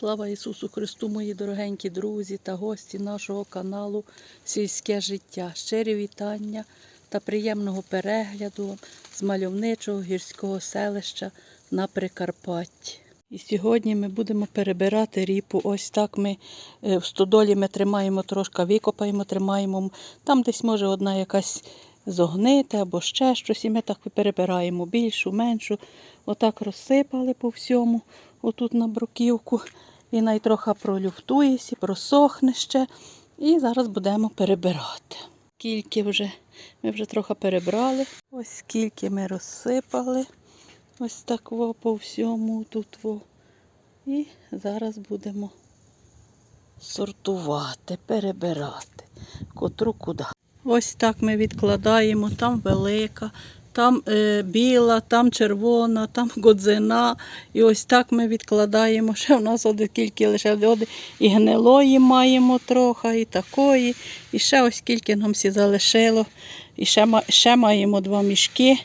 Слава Ісусу Христу, мої дорогенькі друзі та гості нашого каналу Сільське життя. Щирі вітання та приємного перегляду з мальовничого гірського селища на Прикарпатті. І сьогодні ми будемо перебирати ріпу. Ось так ми е, в стодолі ми тримаємо трошки, викопаємо, тримаємо. Там десь може одна якась зогнити або ще щось. І ми так перебираємо більшу, меншу. Отак розсипали по всьому, отут на бруківку. І най трохи пролюфтується, просохне ще. І зараз будемо перебирати. Скільки вже ми вже трохи перебрали. Ось скільки ми розсипали. Ось так во по всьому тут. Во. І зараз будемо сортувати, перебирати, котру куди. Ось так ми відкладаємо, там велика, там е, біла, там червона, там годзина. І ось так ми відкладаємо. Ще в нас один кілька лише люди. І гнилої маємо трохи, і такої. І ще ось скільки нам всі залишило. І ще, ще маємо два мішки.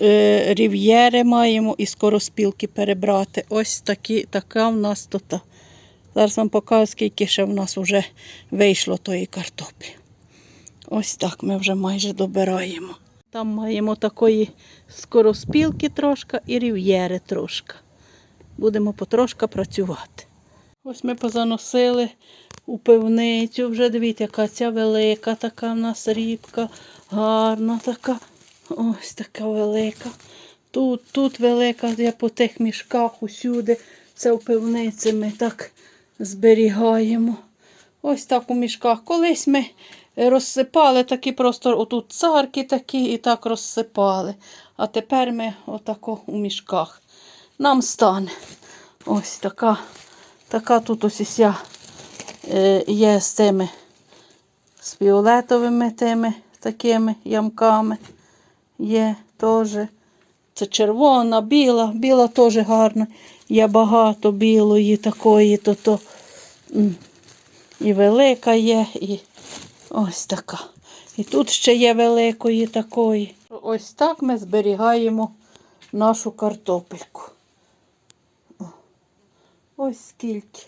Е, рів'єри маємо і скороспілки перебрати. Ось такі, така в нас тут. Зараз вам покажу, скільки ще в нас вже вийшло тої картоплі. Ось так ми вже майже добираємо. Там маємо такої скороспілки трошки і рів'єри трошки. Будемо потрошка працювати. Ось ми позаносили у пивницю. Вже дивіться, яка ця велика така в нас рібка, гарна така. Ось така велика. Тут, тут велика, я по тих мішках усюди. Це в пивниці ми так зберігаємо. Ось так у мішках. Колись ми розсипали такі просто отут царки такі і так розсипали. А тепер ми отако у мішках. Нам стане. Ось така, така тут ось уся е, є з тими з фіолетовими тими такими ямками. Є теж. Це червона, біла, біла теж гарна. Є багато білої такої, то то і велика є, і ось така. І тут ще є великої такої. Ось так ми зберігаємо нашу картопельку. Ось скільки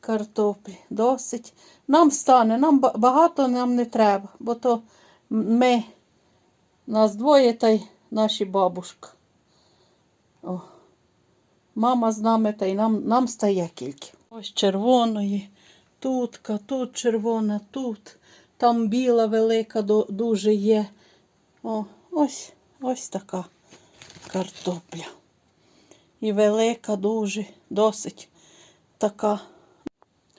картоплі. Досить. Нам стане, нам багато нам не треба, бо то ми, нас двоє та й наші бабушка. О. Мама з нами та й нам, нам стає кілька. Ось червоної, тутка, тут червона, тут. Там біла велика дуже є. О, ось, ось така картопля. І велика дуже, досить така.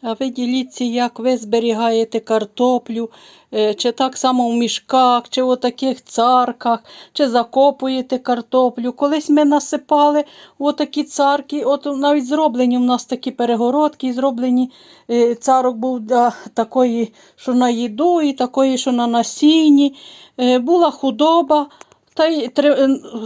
А ви діліться, як ви зберігаєте картоплю, е, чи так само в мішках, чи в таких царках, чи закопуєте картоплю. Колись ми насипали в такі царки, от навіть зроблені у нас такі перегородки, зроблені е, царок був для такої, що на їду, і такої, що на насінні. Е, Була худоба. Та й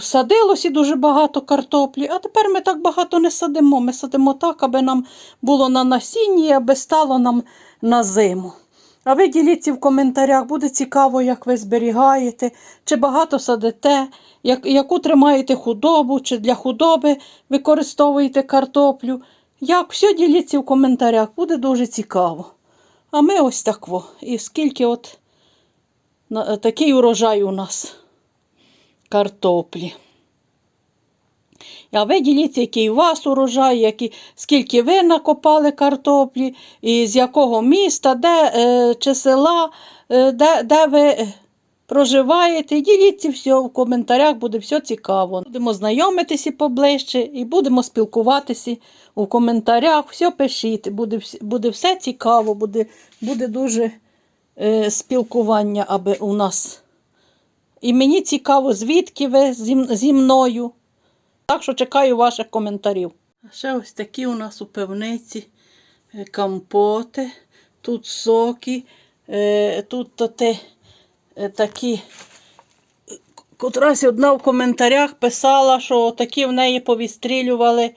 садилося дуже багато картоплі, а тепер ми так багато не садимо. Ми садимо так, аби нам було на насінні, аби стало нам на зиму. А ви діліться в коментарях, буде цікаво, як ви зберігаєте, чи багато садите, як, яку тримаєте худобу, чи для худоби використовуєте картоплю. Як все діліться в коментарях, буде дуже цікаво. А ми ось так. І скільки от такий урожай у нас картоплі. А ви діліться, який у вас урожай, які, скільки ви накопали картоплі, і з якого міста, де е, чи села, е, де, де ви е, проживаєте. Діліться все в коментарях, буде все цікаво. Будемо знайомитися поближче і будемо спілкуватися у коментарях. Все пишіть, буде, буде все цікаво, буде, буде дуже е, спілкування, аби у нас. І мені цікаво, звідки ви зі, мною. Так що чекаю ваших коментарів. Ще ось такі у нас у пивниці е, компоти, тут соки, е, тут те, е, такі. Котрась одна в коментарях писала, що такі в неї повістрілювали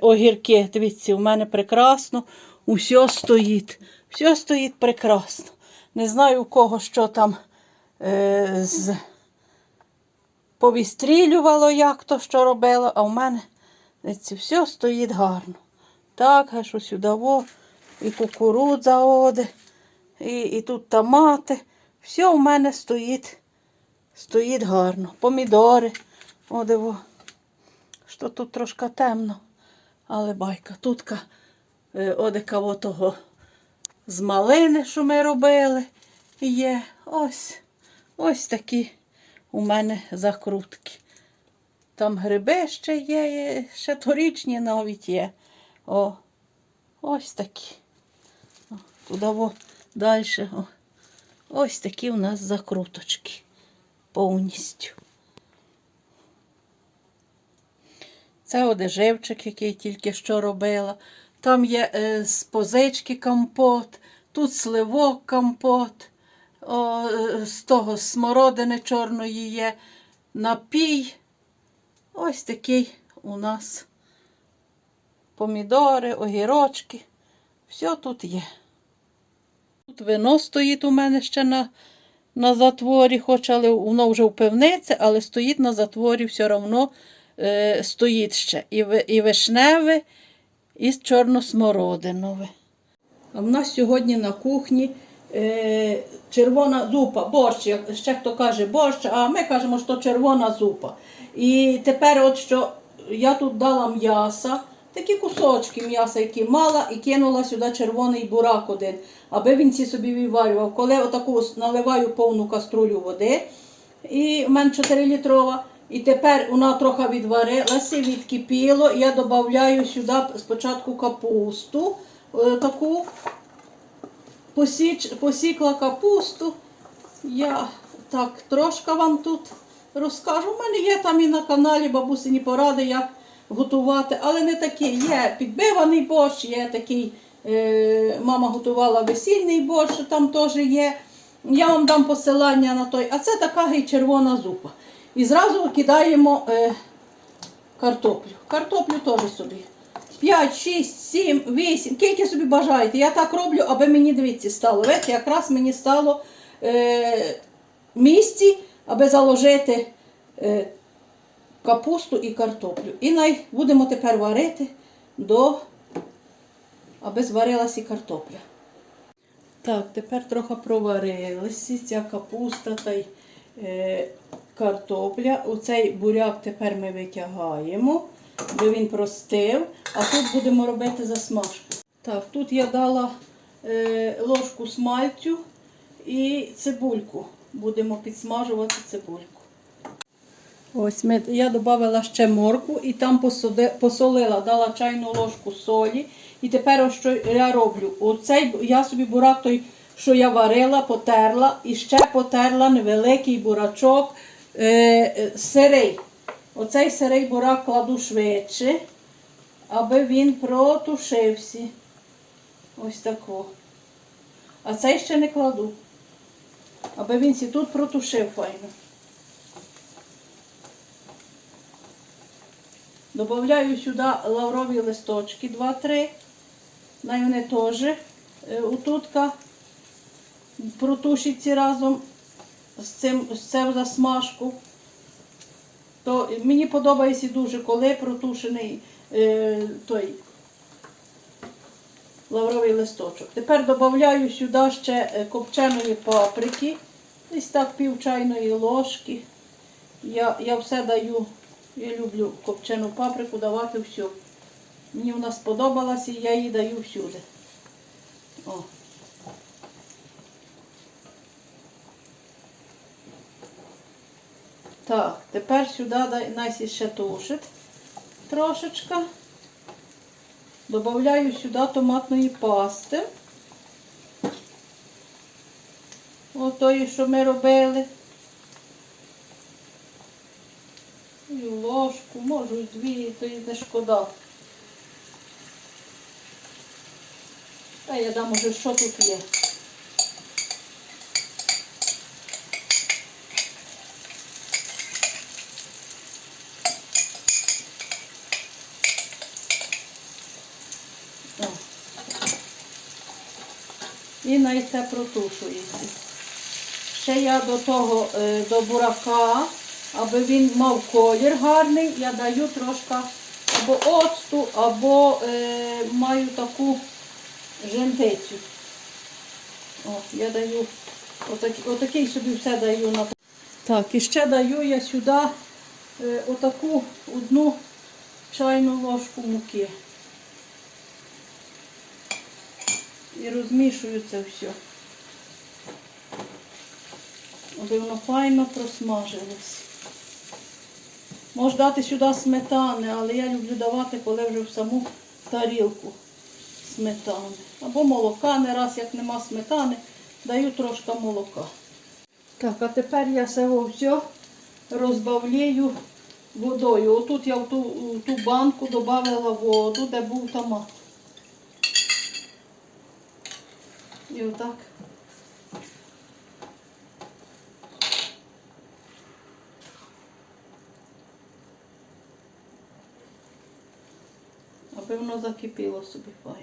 огірки. Дивіться, у мене прекрасно, усе стоїть. Все стоїть прекрасно. Не знаю, у кого що там е, з повістрілювало, як то що робило, а в мене це все стоїть гарно. так, ось сюди, і кукурудза оде, і, і тут томати. Все у мене стоїть, стоїть гарно. Помідори. Оде во. Що тут трошки темно, але байка. Тут ка, е, кого того з малини, що ми робили, є. Ось, ось такі у мене закрутки. Там гриби ще є, ще торічні навіть є. О, ось такі. О, туди далі. О. Ось такі у нас закруточки повністю. Це одеживчик, який тільки що робила. Там є е, з позички компот, тут сливок компот, о, е, з того смородини чорної є напій. Ось такий у нас помідори, огірочки. Все тут є. Тут вино стоїть у мене ще на, на затворі, хоч але воно вже в пивниці, але стоїть на затворі все одно е, стоїть ще. І, і вишневе, і чорносмородинове. А в нас сьогодні на кухні червона зупа, борщ, ще хто каже борщ, а ми кажемо, що червона зупа. І тепер, от що я тут дала м'яса, такі кусочки м'яса, які мала, і кинула сюди червоний бурак один, аби він ці собі відварював. Коли отаку наливаю повну каструлю води, і в мене 4 літрова. І тепер вона трохи відварилася, відкипіло. Я додаю сюди спочатку капусту, е, таку посіч, посікла капусту. Я так трошки вам тут розкажу. У мене є там і на каналі бабусині поради, як готувати, але не такі. Є підбиваний борщ, є такий, е, мама готувала весільний борщ, там теж є. Я вам дам посилання на той. А це така гей червона зупа. І зразу кидаємо е, картоплю. Картоплю теж собі. 5, 6, 7, 8, скільки собі бажаєте. Я так роблю, аби мені дивіться стало. Видите, якраз мені стало е, місці, аби заложити е, капусту і картоплю. І най будемо тепер варити до, аби зварилася і картопля. Так, тепер трохи проварилися ця капуста та й е, картопля. Оцей буряк тепер ми витягаємо, бо він простив. А тут будемо робити засмажку. Так, тут я дала е, ложку смальцю і цибульку. Будемо підсмажувати цибульку. Ось ми, я додала ще морку і там посоди- посолила, дала чайну ложку солі. І тепер ось що я роблю. Оцей я собі бурак той, що я варила, потерла і ще потерла невеликий бурачок е, сирий. Оцей сирий бурак кладу швидше, аби він протушився. Ось тако. А цей ще не кладу. Аби він сі тут протушив файно. Добавляю сюди лаврові листочки 2-3. Най вони теж е, утутка протушиться разом з цим з цим засмажку. То мені подобається дуже, коли протушений е, той лавровий листочок. Тепер додаю сюди ще е, копченої паприки, десь так пів чайної ложки. Я, я все даю, я люблю копчену паприку давати всю. Мені вона сподобалася і я її даю всюди. О. Так, тепер сюди Насі ще тушить трошечка. Добавляю сюди томатної пасти. Отої, що ми робили. І ложку, можу й дві, то й не шкода. Та я дам уже, що тут є. І най це протушується. Ще я до того, е, до бурака, аби він мав колір гарний, я даю трошки або оцту, або е, маю таку жентицю. О, я даю отакий, отакий собі все даю на так, і ще даю я сюди е, отаку одну чайну ложку муки. І розмішую це все. Аби воно файно просмажилось. Можна дати сюди сметани, але я люблю давати, коли вже в саму тарілку сметани. Або молока, не раз, як нема сметани, даю трошки молока. Так, а тепер я це все розбавляю водою. Отут я в ту, в ту банку додавала воду, де був томат. І отак. Аби воно закипіло собі файно.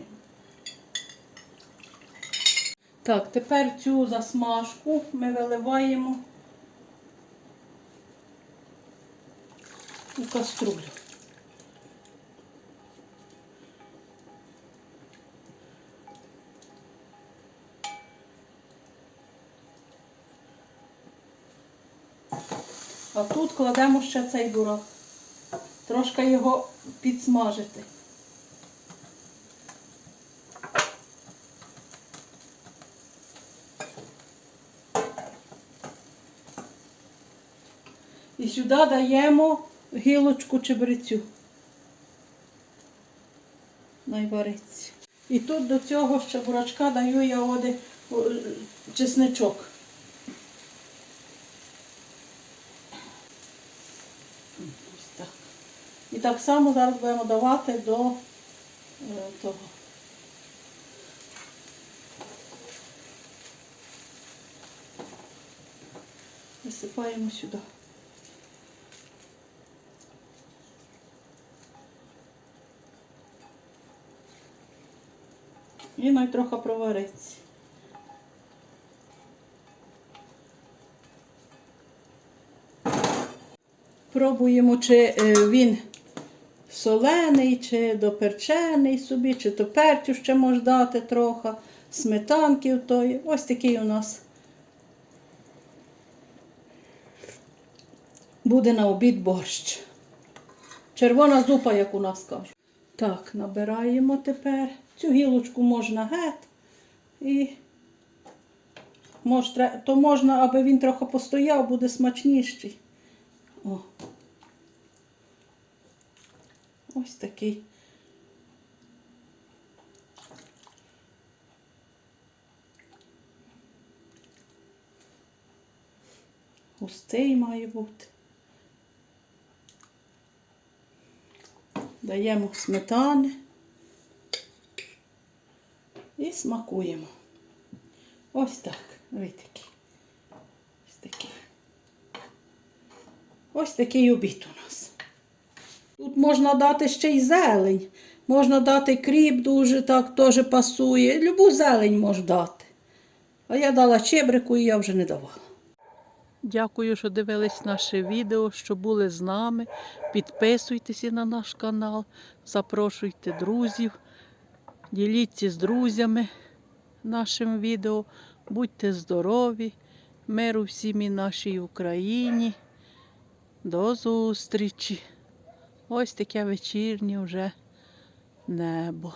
Так, тепер цю засмажку ми виливаємо у каструлю. А тут кладемо ще цей бурак. Трошки його підсмажити. І сюди даємо гілочку чебрецю. Найвариться. І тут до цього ще бурачка даю я оди чесничок. Ось так. І так само зараз будемо давати до е, того. Висипаємо сюди. І най трохи провариться. Пробуємо, чи е, він солений, чи доперчений собі, чи то перцю ще можна дати трохи, сметанки тої. Ось такий у нас буде на обід борщ. Червона зупа, як у нас кажуть. Так, набираємо тепер. Цю гілочку можна гет. І то можна, аби він трохи постояв, буде смачніший. О. Ось такий. Густий має бути. Даємо сметани і смакуємо. Ось так. Ось такий. Ось такий. Ось такий обід у нас. Тут можна дати ще й зелень. Можна дати кріп дуже так теж пасує. Любу зелень можна дати. А я дала чебрику і я вже не давала. Дякую, що дивились наше відео, що були з нами. Підписуйтеся на наш канал, запрошуйте друзів, діліться з друзями нашим відео. Будьте здорові, миру всім і нашій Україні. До зустрічі! Ось таке вечірнє вже небо.